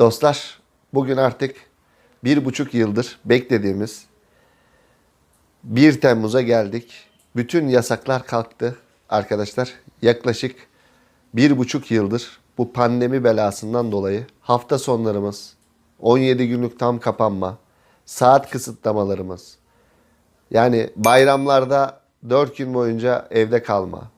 Dostlar bugün artık bir buçuk yıldır beklediğimiz 1 Temmuz'a geldik. Bütün yasaklar kalktı arkadaşlar. Yaklaşık bir buçuk yıldır bu pandemi belasından dolayı hafta sonlarımız, 17 günlük tam kapanma, saat kısıtlamalarımız, yani bayramlarda 4 gün boyunca evde kalma.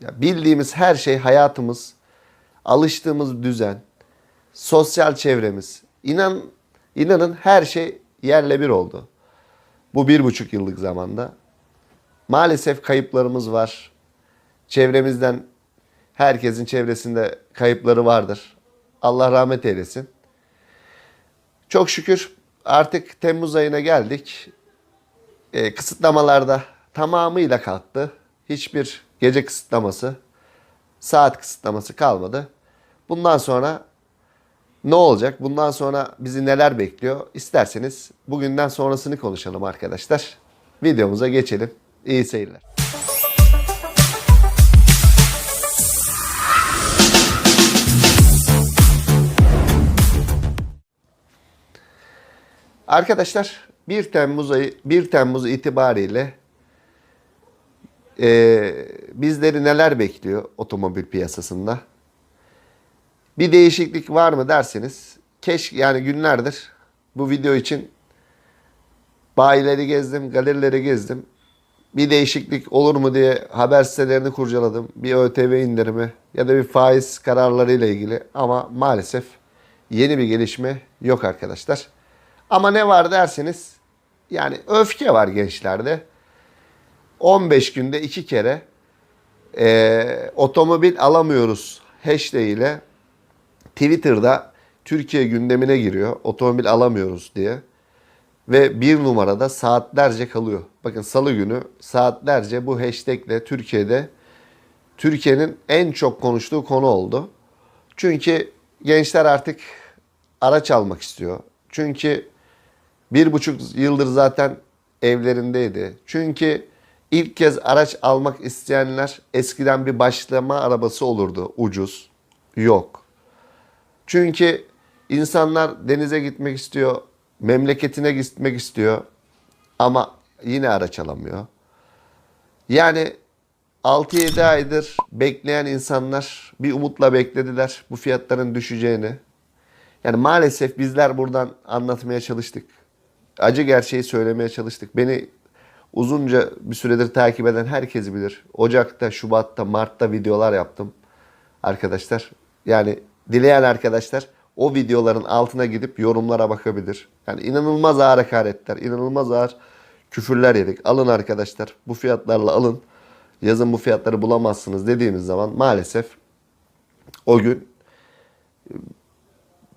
Ya bildiğimiz her şey hayatımız, alıştığımız düzen, sosyal çevremiz. İnan, inanın her şey yerle bir oldu. Bu bir buçuk yıllık zamanda. Maalesef kayıplarımız var. Çevremizden herkesin çevresinde kayıpları vardır. Allah rahmet eylesin. Çok şükür artık Temmuz ayına geldik. Ee, kısıtlamalarda tamamıyla kalktı. Hiçbir gece kısıtlaması, saat kısıtlaması kalmadı. Bundan sonra ne olacak? Bundan sonra bizi neler bekliyor? İsterseniz bugünden sonrasını konuşalım arkadaşlar. Videomuza geçelim. İyi seyirler. Arkadaşlar 1 Temmuz ayı 1 Temmuz itibariyle e, bizleri neler bekliyor otomobil piyasasında? Bir değişiklik var mı derseniz keşke yani günlerdir bu video için bayileri gezdim, galerileri gezdim. Bir değişiklik olur mu diye haber sitelerini kurcaladım. Bir ÖTV indirimi ya da bir faiz kararları ile ilgili ama maalesef yeni bir gelişme yok arkadaşlar. Ama ne var derseniz yani öfke var gençlerde. 15 günde iki kere e, otomobil alamıyoruz hashtag ile Twitter'da Türkiye gündemine giriyor. Otomobil alamıyoruz diye. Ve bir numarada saatlerce kalıyor. Bakın salı günü saatlerce bu hashtagle Türkiye'de Türkiye'nin en çok konuştuğu konu oldu. Çünkü gençler artık araç almak istiyor. Çünkü bir buçuk yıldır zaten evlerindeydi. Çünkü ilk kez araç almak isteyenler eskiden bir başlama arabası olurdu ucuz. Yok. Çünkü insanlar denize gitmek istiyor, memleketine gitmek istiyor ama yine araç alamıyor. Yani 6-7 aydır bekleyen insanlar bir umutla beklediler bu fiyatların düşeceğini. Yani maalesef bizler buradan anlatmaya çalıştık. Acı gerçeği söylemeye çalıştık. Beni uzunca bir süredir takip eden herkes bilir. Ocak'ta, Şubat'ta, Mart'ta videolar yaptım arkadaşlar. Yani dileyen arkadaşlar o videoların altına gidip yorumlara bakabilir. Yani inanılmaz ağır hakaretler, inanılmaz ağır küfürler yedik. Alın arkadaşlar bu fiyatlarla alın. Yazın bu fiyatları bulamazsınız dediğimiz zaman maalesef o gün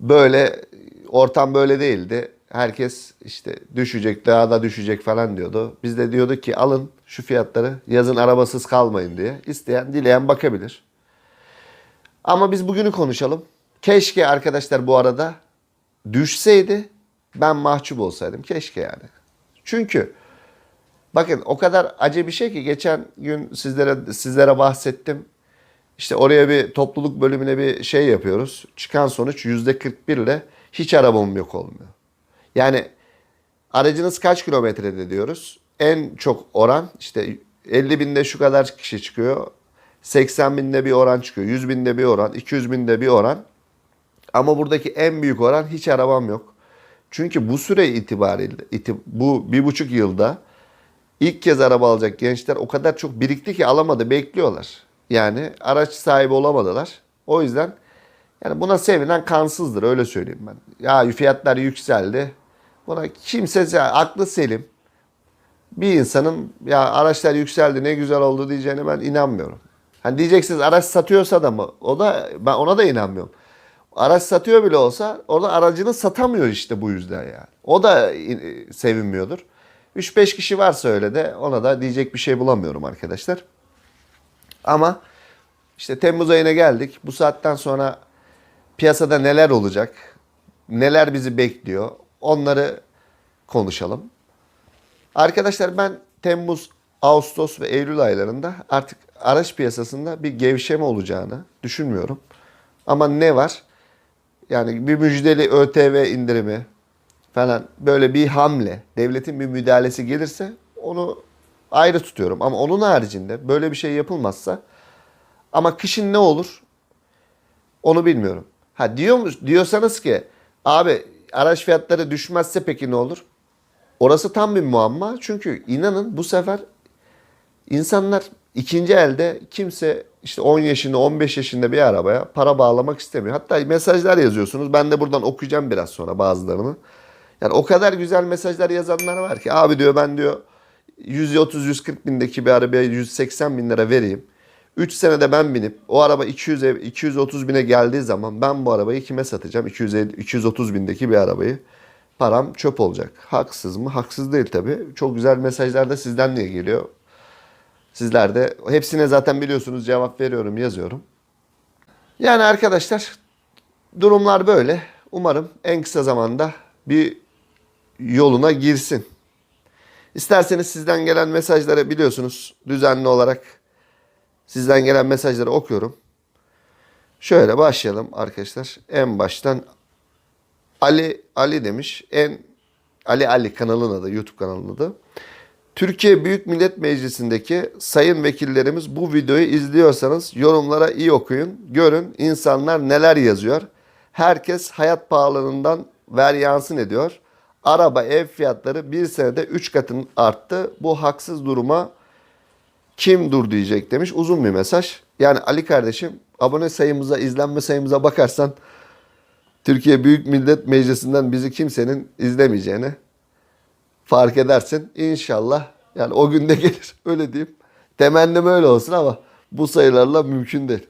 böyle ortam böyle değildi. Herkes işte düşecek, daha da düşecek falan diyordu. Biz de diyorduk ki alın şu fiyatları yazın arabasız kalmayın diye. İsteyen, dileyen bakabilir. Ama biz bugünü konuşalım. Keşke arkadaşlar bu arada düşseydi ben mahcup olsaydım. Keşke yani. Çünkü bakın o kadar acı bir şey ki geçen gün sizlere sizlere bahsettim. İşte oraya bir topluluk bölümüne bir şey yapıyoruz. Çıkan sonuç %41 ile hiç arabam yok olmuyor. Yani aracınız kaç kilometrede diyoruz. En çok oran işte 50 binde şu kadar kişi çıkıyor. 80 binde bir oran çıkıyor. 100 binde bir oran. 200 binde bir oran. Ama buradaki en büyük oran hiç arabam yok. Çünkü bu süre itibariyle iti- bu bir buçuk yılda ilk kez araba alacak gençler o kadar çok birikti ki alamadı bekliyorlar. Yani araç sahibi olamadılar. O yüzden yani buna sevinen kansızdır öyle söyleyeyim ben. Ya fiyatlar yükseldi. Buna kimse aklı selim bir insanın ya araçlar yükseldi ne güzel oldu diyeceğine ben inanmıyorum. Hani diyeceksiniz araç satıyorsa da mı? O da ben ona da inanmıyorum. Araç satıyor bile olsa orada aracını satamıyor işte bu yüzden yani. O da e, sevinmiyordur. 3-5 kişi varsa öyle de ona da diyecek bir şey bulamıyorum arkadaşlar. Ama işte Temmuz ayına geldik. Bu saatten sonra piyasada neler olacak? Neler bizi bekliyor? Onları konuşalım. Arkadaşlar ben Temmuz, Ağustos ve Eylül aylarında artık araç piyasasında bir gevşeme olacağını düşünmüyorum. Ama ne var? Yani bir müjdeli ÖTV indirimi falan böyle bir hamle, devletin bir müdahalesi gelirse onu ayrı tutuyorum. Ama onun haricinde böyle bir şey yapılmazsa ama kışın ne olur? Onu bilmiyorum. Ha diyor diyorsanız ki abi araç fiyatları düşmezse peki ne olur? Orası tam bir muamma. Çünkü inanın bu sefer insanlar ikinci elde kimse işte 10 yaşında 15 yaşında bir arabaya para bağlamak istemiyor. Hatta mesajlar yazıyorsunuz. Ben de buradan okuyacağım biraz sonra bazılarını. Yani o kadar güzel mesajlar yazanlar var ki abi diyor ben diyor 130-140 bindeki bir arabaya 180 bin lira vereyim. 3 senede ben binip o araba 200 ev- 230 bine geldiği zaman ben bu arabayı kime satacağım? 250, 230 bindeki bir arabayı. Param çöp olacak. Haksız mı? Haksız değil tabii. Çok güzel mesajlar da sizden niye geliyor? Sizler de hepsine zaten biliyorsunuz cevap veriyorum, yazıyorum. Yani arkadaşlar durumlar böyle. Umarım en kısa zamanda bir yoluna girsin. İsterseniz sizden gelen mesajları biliyorsunuz düzenli olarak sizden gelen mesajları okuyorum. Şöyle başlayalım arkadaşlar. En baştan Ali Ali demiş. En Ali Ali kanalın adı, YouTube kanalının adı. Türkiye Büyük Millet Meclisi'ndeki sayın vekillerimiz bu videoyu izliyorsanız yorumlara iyi okuyun. Görün insanlar neler yazıyor. Herkes hayat pahalılığından ver yansın ediyor. Araba, ev fiyatları bir senede 3 katın arttı. Bu haksız duruma kim dur diyecek demiş. Uzun bir mesaj. Yani Ali kardeşim abone sayımıza, izlenme sayımıza bakarsan Türkiye Büyük Millet Meclisi'nden bizi kimsenin izlemeyeceğini fark edersin. İnşallah yani o günde gelir öyle diyeyim. Temennim öyle olsun ama bu sayılarla mümkün değil.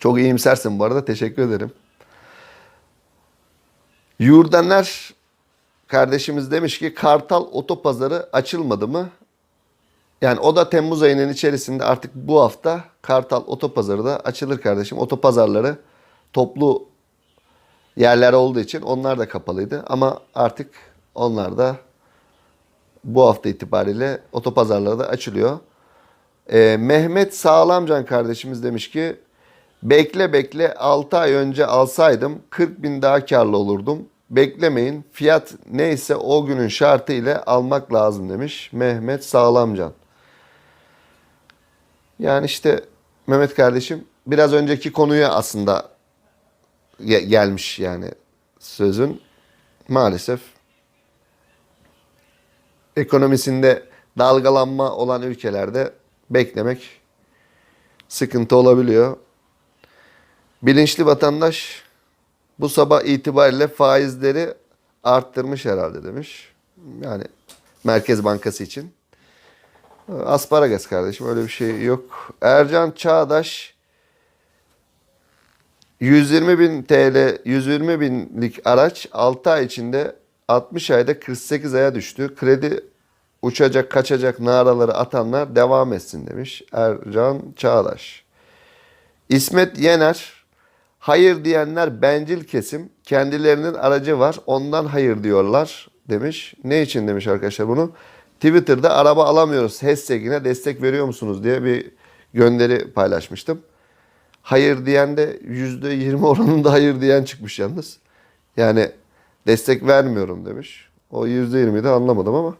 Çok iyimsersin bu arada teşekkür ederim. Yurdaner kardeşimiz demiş ki Kartal Otopazarı açılmadı mı? Yani o da Temmuz ayının içerisinde artık bu hafta Kartal Otopazarı da açılır kardeşim. Otopazarları toplu yerler olduğu için onlar da kapalıydı. Ama artık onlar da bu hafta itibariyle otopazarları da açılıyor. Ee, Mehmet Sağlamcan kardeşimiz demiş ki bekle bekle 6 ay önce alsaydım 40 bin daha karlı olurdum. Beklemeyin fiyat neyse o günün şartı ile almak lazım demiş Mehmet Sağlamcan. Yani işte Mehmet kardeşim biraz önceki konuya aslında ge- gelmiş yani sözün maalesef ekonomisinde dalgalanma olan ülkelerde beklemek sıkıntı olabiliyor. Bilinçli vatandaş bu sabah itibariyle faizleri arttırmış herhalde demiş. Yani Merkez Bankası için. Asparagas kardeşim öyle bir şey yok. Ercan Çağdaş 120 bin TL, 120 binlik araç 6 ay içinde 60 ayda 48 aya düştü. Kredi uçacak, kaçacak naraları atanlar devam etsin demiş Ercan Çağdaş. İsmet Yener, hayır diyenler bencil kesim, kendilerinin aracı var, ondan hayır diyorlar demiş. Ne için demiş arkadaşlar bunu? Twitter'da araba alamıyoruz hashtagine destek veriyor musunuz diye bir gönderi paylaşmıştım. Hayır diyen de %20 oranında hayır diyen çıkmış yalnız. Yani destek vermiyorum demiş. O %20'yi de anlamadım ama.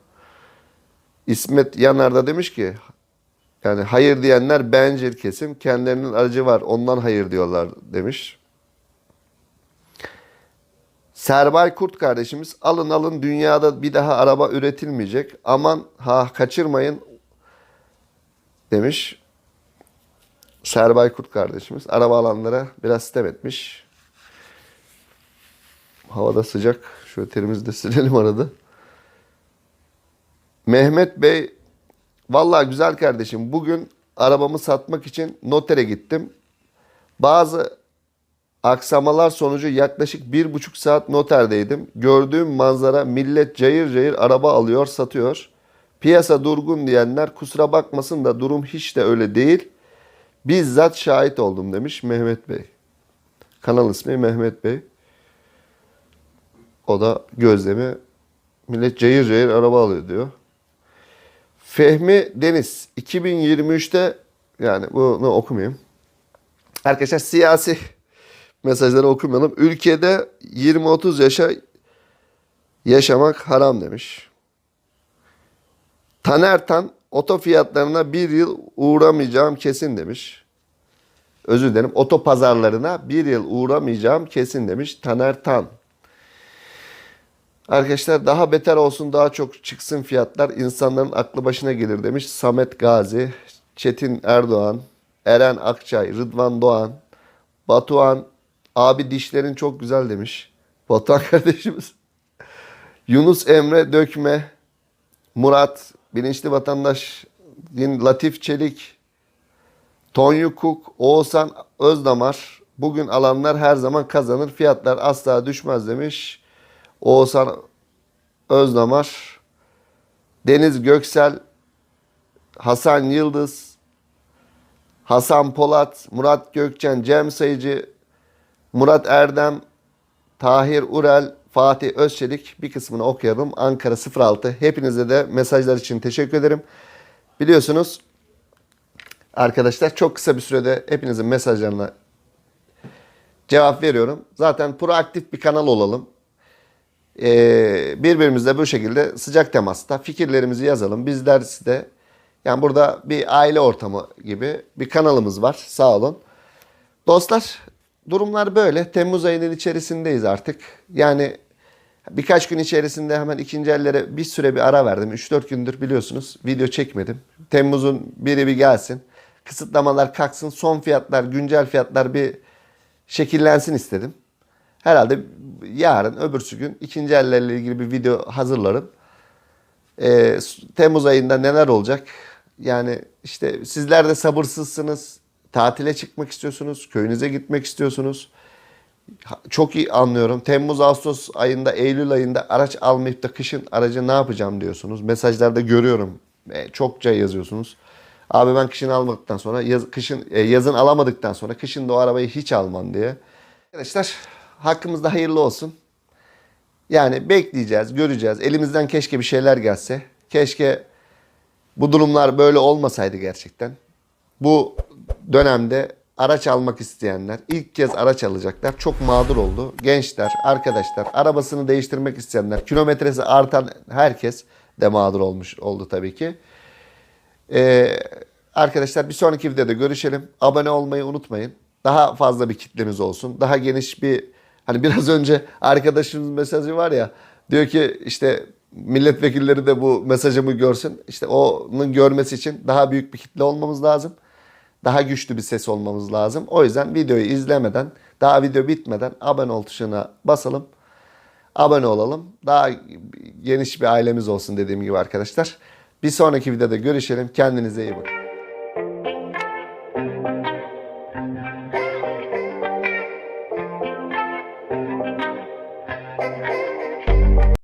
İsmet Yanar da demiş ki yani hayır diyenler bencil kesim. Kendilerinin aracı var ondan hayır diyorlar demiş. Serbay Kurt kardeşimiz alın alın dünyada bir daha araba üretilmeyecek. Aman ha kaçırmayın demiş. Serbay Kurt kardeşimiz araba alanlara biraz sitem etmiş. Havada sıcak. Şöyle terimizi de silelim arada. Mehmet Bey vallahi güzel kardeşim bugün arabamı satmak için notere gittim. Bazı aksamalar sonucu yaklaşık bir buçuk saat noterdeydim. Gördüğüm manzara millet cayır cayır araba alıyor satıyor. Piyasa durgun diyenler kusura bakmasın da durum hiç de öyle değil. Bizzat şahit oldum demiş Mehmet Bey. Kanal ismi Mehmet Bey. O da gözlemi millet cayır cayır araba alıyor diyor. Fehmi Deniz 2023'te yani bunu okumayayım. Arkadaşlar siyasi mesajları okumayalım. Ülkede 20-30 yaşa yaşamak haram demiş. Taner Tan oto fiyatlarına bir yıl uğramayacağım kesin demiş. Özür dilerim. Oto pazarlarına bir yıl uğramayacağım kesin demiş Taner Tan. Arkadaşlar daha beter olsun daha çok çıksın fiyatlar insanların aklı başına gelir demiş Samet Gazi, Çetin Erdoğan, Eren Akçay, Rıdvan Doğan, Batuhan abi dişlerin çok güzel demiş. Batuhan kardeşimiz. Yunus Emre Dökme, Murat, Bilinçli Vatandaş, Latif Çelik, Tonyu Kuk, Oğuzhan Özdamar. Bugün alanlar her zaman kazanır. Fiyatlar asla düşmez demiş. Oğuzhan Özdamar. Deniz Göksel. Hasan Yıldız. Hasan Polat. Murat Gökçen. Cem Sayıcı. Murat Erdem. Tahir Urel. Fatih Özçelik. Bir kısmını okuyalım. Ankara 06. Hepinize de mesajlar için teşekkür ederim. Biliyorsunuz Arkadaşlar çok kısa bir sürede hepinizin mesajlarına cevap veriyorum. Zaten proaktif bir kanal olalım. Ee, birbirimizle bu şekilde sıcak temasta fikirlerimizi yazalım. Bizler size yani burada bir aile ortamı gibi bir kanalımız var. Sağ olun. Dostlar durumlar böyle. Temmuz ayının içerisindeyiz artık. Yani birkaç gün içerisinde hemen ikinci ellere bir süre bir ara verdim. 3-4 gündür biliyorsunuz video çekmedim. Temmuz'un biri bir gelsin. Kısıtlamalar kalksın. Son fiyatlar, güncel fiyatlar bir şekillensin istedim. Herhalde yarın öbürsü gün ikinci ellerle ilgili bir video hazırlarım. Ee, Temmuz ayında neler olacak? Yani işte sizler de sabırsızsınız. Tatile çıkmak istiyorsunuz. Köyünüze gitmek istiyorsunuz. Çok iyi anlıyorum. Temmuz, Ağustos ayında, Eylül ayında araç almayıp da kışın aracı ne yapacağım diyorsunuz. Mesajlarda görüyorum. E, çokça yazıyorsunuz. Abi ben kışın almadıktan sonra, yaz, kışın e, yazın alamadıktan sonra kışın da o arabayı hiç almam diye. Arkadaşlar hakkımızda hayırlı olsun. Yani bekleyeceğiz, göreceğiz. Elimizden keşke bir şeyler gelse. Keşke bu durumlar böyle olmasaydı gerçekten. Bu dönemde araç almak isteyenler, ilk kez araç alacaklar çok mağdur oldu. Gençler, arkadaşlar, arabasını değiştirmek isteyenler, kilometresi artan herkes de mağdur olmuş oldu tabii ki. Ee, arkadaşlar bir sonraki videoda görüşelim. Abone olmayı unutmayın. Daha fazla bir kitlemiz olsun. Daha geniş bir hani biraz önce arkadaşımız mesajı var ya diyor ki işte milletvekilleri de bu mesajımı görsün. İşte onun görmesi için daha büyük bir kitle olmamız lazım. Daha güçlü bir ses olmamız lazım. O yüzden videoyu izlemeden, daha video bitmeden abone ol tuşuna basalım. Abone olalım. Daha geniş bir ailemiz olsun dediğim gibi arkadaşlar. Bir sonraki videoda görüşelim. Kendinize iyi bakın.